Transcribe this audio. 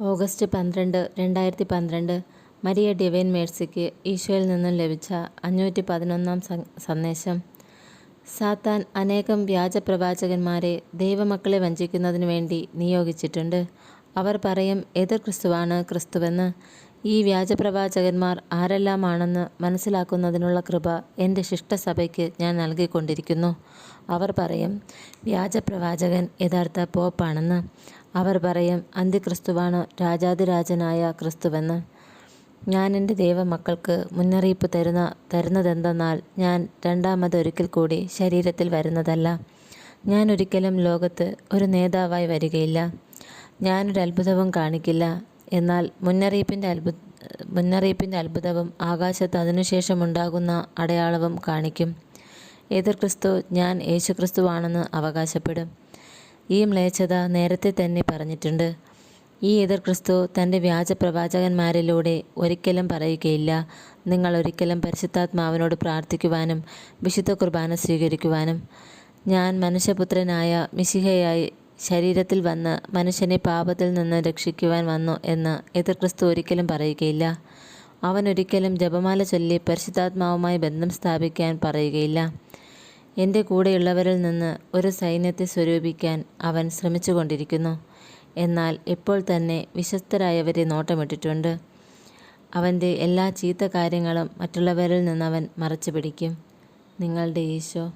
August പന്ത്രണ്ട് രണ്ടായിരത്തി പന്ത്രണ്ട് മരിയ ഡിവൈൻ മേഴ്സിക്ക് ഈശോയിൽ നിന്നും ലഭിച്ച അഞ്ഞൂറ്റി പതിനൊന്നാം സന്ദേശം. സാത്താൻ അനേകം വ്യാജപ്രവാചകന്മാരെ ദൈവമക്കളെ വഞ്ചിക്കുന്നതിനു വേണ്ടി നിയോഗിച്ചിട്ടുണ്ട്. അവർ പറയും എതിർ ക്രിസ്തുവാണ് ക്രിസ്തുവെന്ന്. ഈ വ്യാജ വ്യാജപ്രവാചകന്മാർ ആരെല്ലാമാണെന്ന് മനസ്സിലാക്കുന്നതിനുള്ള കൃപ എന്റെ ശിഷ്ടസഭയ്ക്ക് ഞാൻ നൽകിക്കൊണ്ടിരിക്കുന്നു അവർ പറയും വ്യാജപ്രവാചകൻ യഥാർത്ഥ പോപ്പാണെന്ന്. അവർ പറയും അന്ത്യക്രിസ്തുവാണ് രാജാതിരാജനായ ക്രിസ്തുവെന്ന്. ഞാൻ എന്റെ ദൈവമക്കൾക്ക് മുന്നറിയിപ്പ് തരുന്ന തരുന്നതെന്തെന്നാൽ ഞാൻ രണ്ടാമതൊരിക്കൽ കൂടി ശരീരത്തിൽ വരുന്നതല്ല. ഞാൻ ഒരിക്കലും ലോകത്ത് ഒരു നേതാവായി വരികയില്ല. ഞാനൊരു അത്ഭുതവും കാണിക്കില്ല. എന്നാൽ മുന്നറിയിപ്പിന്റെ അത്ഭുത മുന്നറിയിപ്പിന്റെ അത്ഭുതവും ആകാശത്ത് അതിനുശേഷം ഉണ്ടാകുന്ന അടയാളവും കാണിക്കും. എതിർ ക്രിസ്തു ഞാൻ യേശുക്രിസ്തുവാണെന്ന് അവകാശപ്പെടും. ഈ മ്ലേച്ഛത നേരത്തെ തന്നെ പറഞ്ഞിട്ടുണ്ട്. ഈ എതിർ ക്രിസ്തു തന്റെ വ്യാജ പ്രവാചകന്മാരിലൂടെ ഒരിക്കലും പറയുകയില്ല. നിങ്ങൾ ഒരിക്കലും പരിശുദ്ധാത്മാവിനോട് പ്രാർത്ഥിക്കുവാനും വിശുദ്ധ കുർബാന സ്വീകരിക്കുവാനും. ഞാൻ മനുഷ്യപുത്രനായ മിശിഹയായി ശരീരത്തിൽ വന്ന് മനുഷ്യനെ പാപത്തിൽ നിന്ന് രക്ഷിക്കുവാൻ വന്നു എന്ന് എതിർ ക്രിസ്തു ഒരിക്കലും പറയുകയില്ല. അവൻ ഒരിക്കലും ജപമാല ചൊല്ലി പരിശുദ്ധാത്മാവുമായി ബന്ധം സ്ഥാപിക്കാൻ പറയുകയില്ല. എന്റെ കൂടെയുള്ളവരിൽ നിന്ന് ഒരു സൈന്യത്തെ സ്വരൂപിക്കാൻ അവൻ ശ്രമിച്ചുകൊണ്ടിരിക്കുന്നു. എന്നാൽ ഇപ്പോൾ തന്നെ വിശ്വസ്തരായവരെ നോട്ടമിട്ടിട്ടുണ്ട്. അവന്റെ എല്ലാ ചീത്ത കാര്യങ്ങളും മറ്റുള്ളവരിൽ നിന്നവൻ മറച്ചു പിടിക്കും നിങ്ങളുടെ ഈശോ.